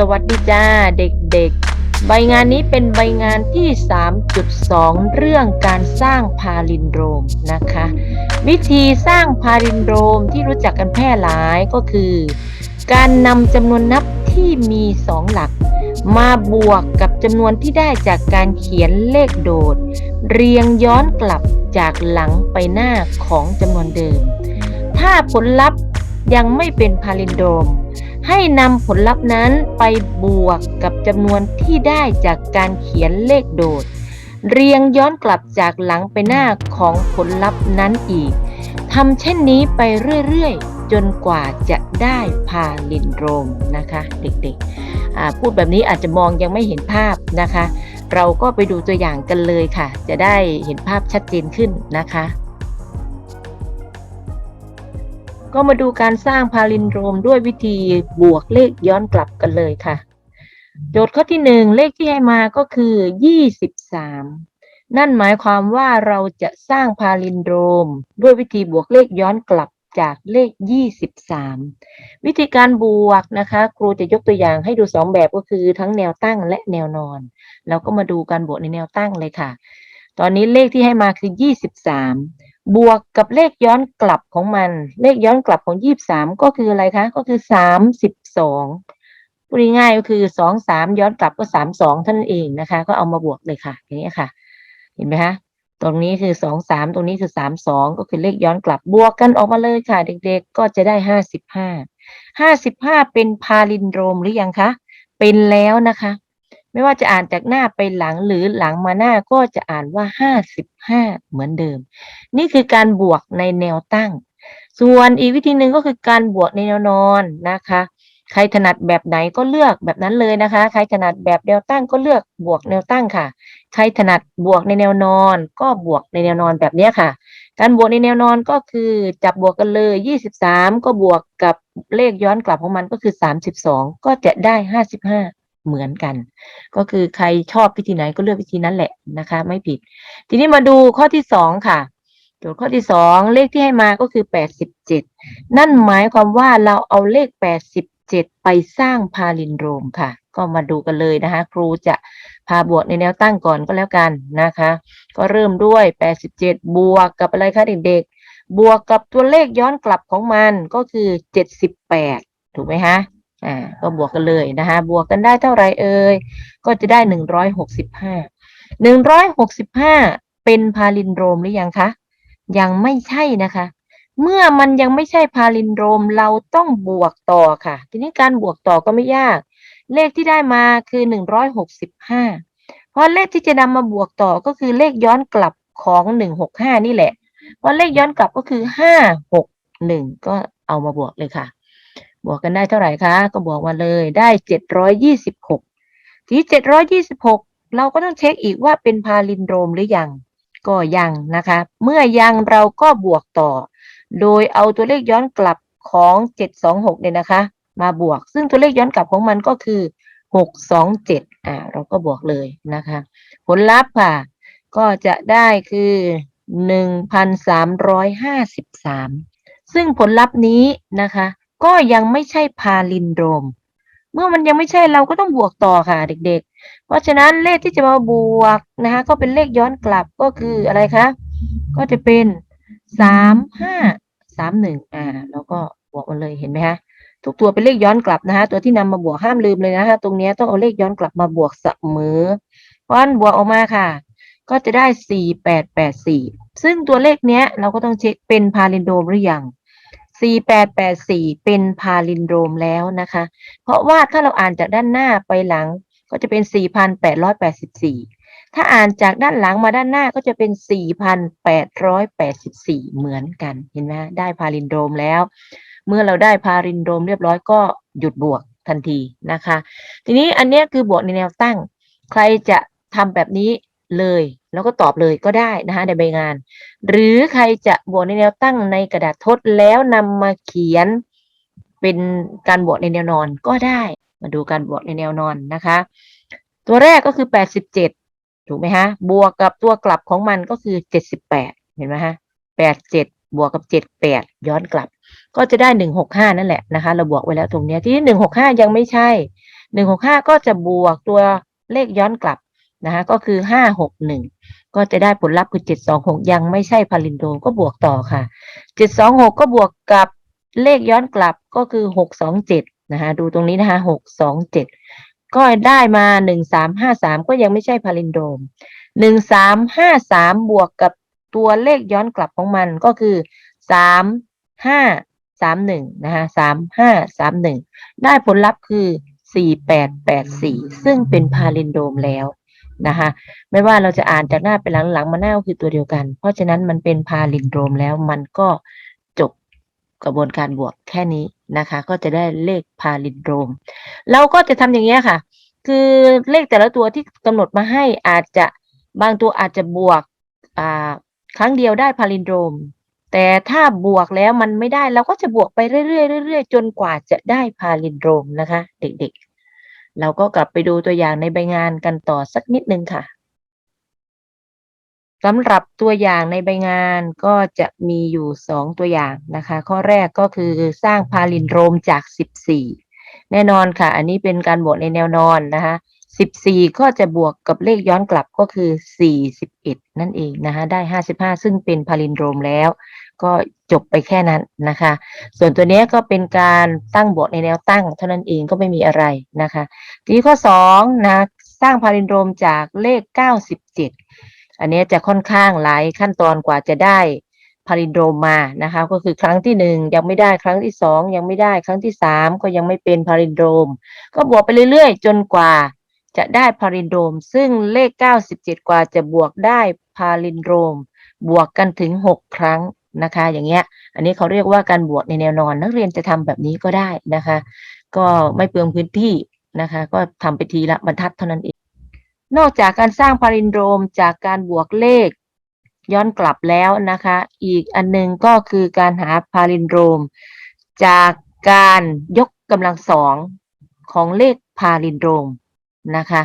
สวัสดีจ้าเด็กๆ ใบงานนี้เป็นใบงานที่ 3.2 เรื่องการสร้างพาลินโดรมนะคะ วิธีสร้างพาลินโดรมที่รู้จักกันแพร่หลายก็คือ การนำจำนวนนับที่มี 2 หลัก มาบวกกับจำนวนที่ได้จากการเขียนเลขโดด เรียงย้อนกลับจากหลังไปหน้าของจำนวนเดิม ถ้าผลลัพธ์ ยังไม่เป็นพาลินโดม ให้นำผลลัพธ์นั้นไปบวกกับจำนวนที่ได้จากการเขียนเลขโดด เรียงย้อนกลับจากหลังไปหน้าของผลลัพธ์นั้นอีกทำเช่นนี้ไปเรื่อยๆ จนกว่าจะได้พาลินโดมนะคะเด็กๆ พูดแบบนี้อาจจะมองยังไม่เห็นภาพนะคะ เราก็ไปดูตัวอย่างกันเลยค่ะ จะได้เห็นภาพชัดเจนขึ้นนะคะ ก็มาดูการสร้างพาลินโดรมด้วยวิธีบวกเลขย้อนกลับกันเลยค่ะ โจทย์ข้อที่หนึ่งเลขที่ให้มาก็คือ 23 นั่นหมายความว่าเราจะสร้างพาลินโดรมด้วยวิธีบวกเลขย้อนกลับจากเลข 23 วิธีการบวกนะคะ ครูจะยกตัวอย่างให้ดูสองแบบก็คือทั้งแนวตั้งและแนวนอนแล้วก็มาดูการบวกในแนวตั้งเลยค่ะ ตอนนี้เลขที่ให้มาคือ 23 บวกกับเลขย้อนกลับของมัน เลขย้อนกลับของ23ก็คืออะไรคะ ก็คือ32พูดง่ายก็คือ2 3ย้อนกลับก็32เท่านเองนะคะ ก็เอามาบวกเลยค่ะ อย่างนี้ค่ะ เห็นไหมคะตรงนี้คือ2 3ตรงนี้คือ3 2ก็คือเลขย้อนกลับบวกกันออกมาเลยค่ะ เด็กๆ ก็จะได้55 55เป็นพาลินโดรมหรือยังคะ เป็นแล้วนะคะ ไม่ว่าจะอ่านจากหน้าไปหลังหรือหลังมาหน้าก็จะอ่านว่า 55 เหมือนเดิม นี่คือการบวกในแนวตั้ง ส่วนอีกวิธีหนึ่งก็คือการบวกในแนวนอนนะคะ ใครถนัดแบบไหนก็เลือกแบบนั้นเลยนะคะ ใครถนัดแบบแนวตั้งก็เลือกบวกแนวตั้งค่ะ ใครถนัดบวกในแนวนอน ก็บวกในแนวนอนแบบนี้ค่ะ การบวกในแนวนอนก็คือจับบวกกันเลย 23 ก็บวกกับเลขย้อนกลับของมันก็คือ 32 ก็จะได้ 55 เหมือนกัน ก็คือใครชอบวิธีไหนก็เลือกวิธีนั้นแหละนะคะ ไม่ผิด ทีนี้มาดูข้อที่สองค่ะ โจทย์ข้อที่สองเลขที่ให้มาก็คือ87นั่นหมายความว่าเราเอาเลข87ไปสร้างพาลินโดรมค่ะ ก็มาดูกันเลยนะคะ ครูจะพาบวกในแนวตั้งก่อนก็แล้วกันนะคะ ก็เริ่มด้วย87บวกกับอะไรคะเด็กๆบวกกับตัวเลขย้อนกลับของมันก็คือ78ถูกไหมคะ อ่าก็บวกกันเลยนะคะบวกกันได้เท่าไหร่เอ่ยก็จะได้165 165เป็นพาลินโดรมหรือยังคะยังไม่ใช่นะคะ เมื่อมันยังไม่ใช่พาลินโดรมเราต้องบวกต่อค่ะ ทีนี้การบวกต่อก็ไม่ยาก เลขที่ได้มาคือ165เพราะเลขที่จะนำมาบวกต่อก็คือเลขย้อนกลับของ165นี่แหละเพราะเลขย้อนกลับก็คือ561ก็เอามาบวกเลยค่ะ บวกกันได้เท่าไหร่คะ ก็บวกมาเลยได้726ที726เราก็ต้องเช็คอีกว่าเป็นพาลินโดรมหรือยัง ก็ยังนะคะ เมื่อยังเราก็บวกต่อ โดยเอาตัวเลขย้อนกลับของ726เนี่ยนะคะ มาบวก ซึ่งตัวเลขย้อนกลับของมันก็คือ627อ่าเราก็บวกเลยนะคะ ผลลัพธ์ค่ะ ก็จะได้คือ1,353ซึ่งผลลัพธ์นี้นะคะ ก็ยังไม่ใช่พาลินโดรมเมื่อมันยังไม่ใช่เราก็ต้องบวกต่อค่ะเด็ก ๆ เพราะฉะนั้นเลขที่จะมาบวกนะคะก็เป็นเลขย้อนกลับก็คืออะไรคะก็จะเป็นสามห้าสามหนึ่งอ่า แล้วก็บวกมันเลยเห็นไหมคะทุกตัวเป็นเลขย้อนกลับนะคะตัวที่นำมาบวกห้ามลืมเลยนะคะตรงนี้ต้องเอาเลขย้อนกลับมาบวกเสมอเพราะนั้นบวกออกมาค่ะ ก็จะได้สี่แปดแปดสี่ซึ่งตัวเลขเนี้ยเราก็ต้องเช็คเป็นพาลินโดรมหรือยัง สี่แปดแปดสี่เป็นพาลินโดรมแล้วนะคะ เพราะว่าถ้าเราอ่านจากด้านหน้าไปหลังก็จะเป็น 4,884 ถ้าอ่านจากด้านหลังมาด้านหน้าก็จะเป็น 4,884 เหมือนกัน เห็นไหมได้พาลินโดรมแล้ว เมื่อเราได้พาลินโดรมเรียบร้อยก็หยุดบวกทันทีนะคะ ทีนี้อันนี้คือบวกในแนวตั้ง ใครจะทำแบบนี้ เลย แล้วก็ตอบเลยก็ได้นะคะในใบงาน หรือใครจะบวกในแนวตั้งในกระดาษทดแล้วนำมาเขียนเป็นการบวกในแนวนอนก็ได้ มาดูการบวกในแนวนอนนะคะ ตัวแรกก็คือ 87 ถูกไหมฮะ บวกกับตัวกลับของมันก็คือ 78 เห็นไหมฮะ 87 บวกกับ 78 ย้อนกลับ ก็จะได้ 165 นั่นแหละนะคะ เราบวกไว้แล้วตรงนี้ที่ 165 ยังไม่ใช่หนึ่งหกห้าก็จะบวกตัวเลขย้อนกลับ นะคะก็คือห้าหกหนึ่งก็จะได้ผลลัพธ์คือเจ็ดสองหกยังไม่ใช่พาลินโดมก็บวกต่อค่ะเจ็ดสองหกก็บวกกับเลขย้อนกลับก็คือหกสองเจ็ดนะคะดูตรงนี้นะคะหกสองเจ็ดก็ได้มาหนึ่งสามห้าสามก็ยังไม่ใช่พาลินโดมหนึ่งสามห้าสามบวกกับตัวเลขย้อนกลับของมันก็คือสามห้าสามหนึ่งนะคะสามห้าสามหนึ่งได้ผลลัพธ์คือสี่แปดแปดสี่ซึ่งเป็นพาลินโดมแล้ว นะคะไม่ว่าเราจะอ่านจากหน้าไปหลังๆมาหน้าก็คือตัวเดียวกัน เพราะฉะนั้นมันเป็นพาลินโดมแล้วมันก็จบกระบวนการบวกแค่นี้นะคะ ก็จะได้เลขพาลินโดมเราก็จะทำอย่างเงี้ยค่ะ คือเลขแต่ละตัวที่กำหนดมาให้อาจจะบางตัวอาจจะบวกครั้งเดียวได้พาลินโดมแต่ถ้าบวกแล้วมันไม่ได้เราก็จะบวกไปเรื่อยๆเรื่อยๆจนกว่าจะได้พาลินโดมนะคะ เด็กๆ เราก็กลับไปดูตัวอย่างในใบงานกันต่อสักนิดนึงค่ะสำหรับตัวอย่างในใบงานก็จะมีอยู่สองตัวอย่างนะคะ ข้อแรกก็คือสร้างพาลินโดรมจาก 14 แน่นอนค่ะ อันนี้เป็นการบวกในแนวนอนนะคะ 14 ก็จะบวกกับเลขย้อนกลับก็คือ 41 นั่นเองนะคะ ได้ 55 ซึ่งเป็นพาลินโดรมแล้ว ก็จบไปแค่นั้นนะคะ ส่วนตัวเนี้ยก็เป็นการตั้งบวกในแนวตั้งเท่านั้นเองก็ไม่มีอะไรนะคะ ทีนี้ข้อ2นะสร้างพาลินโดรมจากเลข 97 อันนี้จะค่อนข้างหลายขั้นตอนกว่าจะได้พาลินโดรมมานะคะก็คือครั้งที่หนึ่งยังไม่ได้ครั้งที่สองยังไม่ได้ครั้งที่สามก็ยังไม่เป็นพาลินโดรมก็บวกไปเรื่อยๆ จนกว่าจะได้พาลินโดรมซึ่งเลข 97 กว่าจะบวกได้พาลินโดรมบวกกันถึง 6 ครั้ง นะคะ อย่างเงี้ย อันนี้เขาเรียกว่าการบวกในแนวนอน นักเรียนจะทำแบบนี้ก็ได้นะคะ ก็ไม่เปลืองพื้นที่นะคะ ก็ทำไปทีละบรรทัดเท่านั้นเอง นอกจากการสร้างพาลินโดรมจากการบวกเลขย้อนกลับแล้วนะคะ อีกอันหนึงก็คือการหาพาลินโดรมจากการยกกำลังสองของเลขพาลินโดรมนะคะ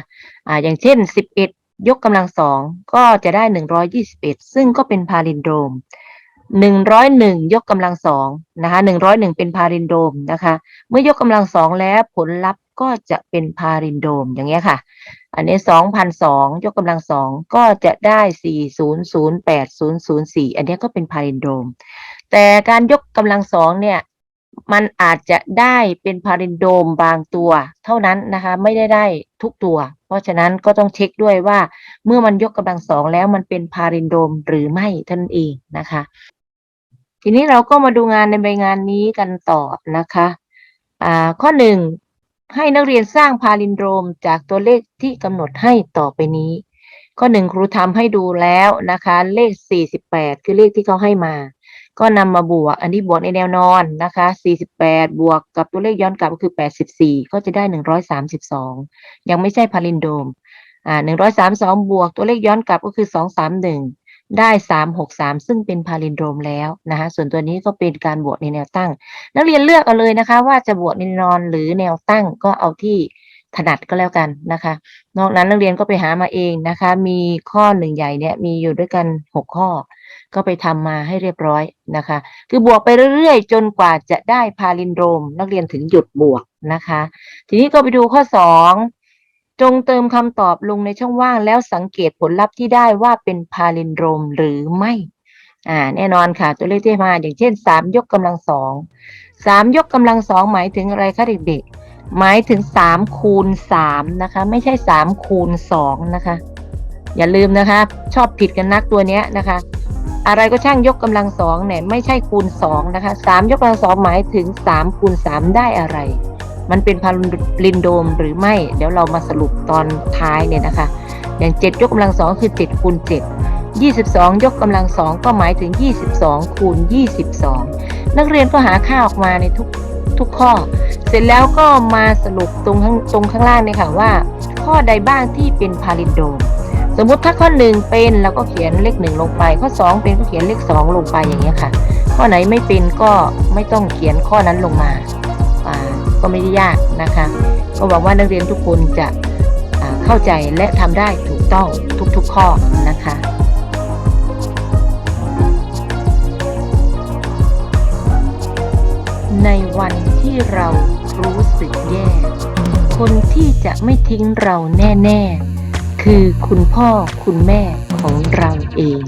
อ่าอย่างเช่น 11 ยกกำลังสองก็จะได้ 121 ซึ่งก็เป็นพาลินโดม หนึ่งรม101ยกกำลังสองนะคะ101เป็นพาลินโดมนะคะ เมื่อยกกำลังสองแล้วผลลัพธ์ก็จะเป็นพาลินโดมอย่างเงี้ยค่ะ อันนี้สองพันสองยกกำลังสองก็จะได้สี่ศูนย์ศูนย์แปดศูนย์ศูนย์สี่อันนี้ก็เป็นพาลินโดม แต่การยกกำลังสองเนี่ยมันอาจจะได้เป็นพาลินโดมบางตัว เท่านั้นนะคะไม่ได้ได้ทุกตัว เพราะฉะนั้นก็ต้องเช็คด้วยว่า เมื่อมันยกกำลังสองแล้วมันเป็นพาลินโดมหรือไม่ท่านเองนะคะ ทีนี้เราก็มาดูงานในใบงานนี้กันต่อนะคะอ่าข้อหนึ่งให้นักเรียนสร้างพาลินโดรมจากตัวเลขที่กำหนดให้ต่อไปนี้ ข้อหนึ่งครูทำให้ดูแล้วนะคะ เลข 48 คือเลขที่เขาให้มา ก็นำมาบวก อันนี้บวกในแนวนอนนะคะ 48 บวกกับตัวเลขย้อนกลับก็คือ 84 ก็จะได้ 132 ยังไม่ใช่พาลินโดรมอ่า132 บวกตัวเลขย้อนกลับก็คือ 231 ได้ 363 ซึ่งเป็นพาลินโดรมแล้วนะคะส่วนตัวนี้ก็เป็นการบวกในแนวตั้ง นักเรียนเลือกเอาเลยนะคะ ว่าจะบวกในนอนหรือแนวตั้งก็เอาที่ถนัดก็แล้วกันนะคะ นอกนั้นนักเรียนก็ไปหามาเองนะคะ มีข้อหนึ่งใหญ่เนี่ยมีอยู่ด้วยกันหกข้อ ก็ไปทำมาให้เรียบร้อยนะคะ คือบวกไปเรื่อยๆ จนกว่าจะได้พาลินโดรมนักเรียนถึงหยุดบวกนะคะ ทีนี้ก็ไปดูข้อสอง จงเติมคำตอบลงในช่องว่าง แล้วสังเกตผลลัพธ์ที่ได้ว่าเป็นพาลินโดรมหรือไม่ อ่า แน่นอนค่ะ ตัวเลขที่มาอย่างเช่นสามยกกำลังสองสามยกกำลังสองหมายถึงอะไรคะเด็กๆ หมายถึงสามคูณสามนะคะ ไม่ใช่สามคูณสองนะคะ อย่าลืมนะคะ ชอบผิดกันนักตัวเนี้ยนะคะ อะไรก็ช่างยกกำลังสองเนี่ยไม่ใช่คูณสองนะคะสามยกกำลังสองหมายถึงสามคูณสามได้อะไร มันเป็นพาลินโดมหรือไม่ เดี๋ยวเรามาสรุปตอนท้ายเนี่ยนะคะ อย่างเจ็ดยกกำลังสองคือเจ็ดคูณเจ็ดยี่สิบสองยกกำลังสองก็หมายถึงยี่สิบสองคูณยี่สิบสองนักเรียนก็หาค่าออกมาในทุกทุกข้อ เสร็จแล้วก็มาสรุปตรงข้างตรงข้างล่างเนี่ยค่ะว่า ข้อใดบ้างที่เป็นพาลินโดม สมมุติถ้าข้อหนึ่งเป็นเราก็เขียนเลขหนึ่งลงไป ข้อสองเป็นก็เขียนเลขสองลงไปอย่างเงี้ยค่ะ ข้อไหนไม่เป็นก็ไม่ต้องเขียนข้อนั้นลงมา ก็ไม่ได้ยากนะคะ ก็หวังว่านักเรียนทุกคนจะเข้าใจและทำได้ถูกต้องทุกๆข้อนะคะในวันที่เรารู้สึกแย่คคนที่จะไม่ทิ้งเราแน่ ๆ คือคุณพ่อคุณแม่ของเราเอง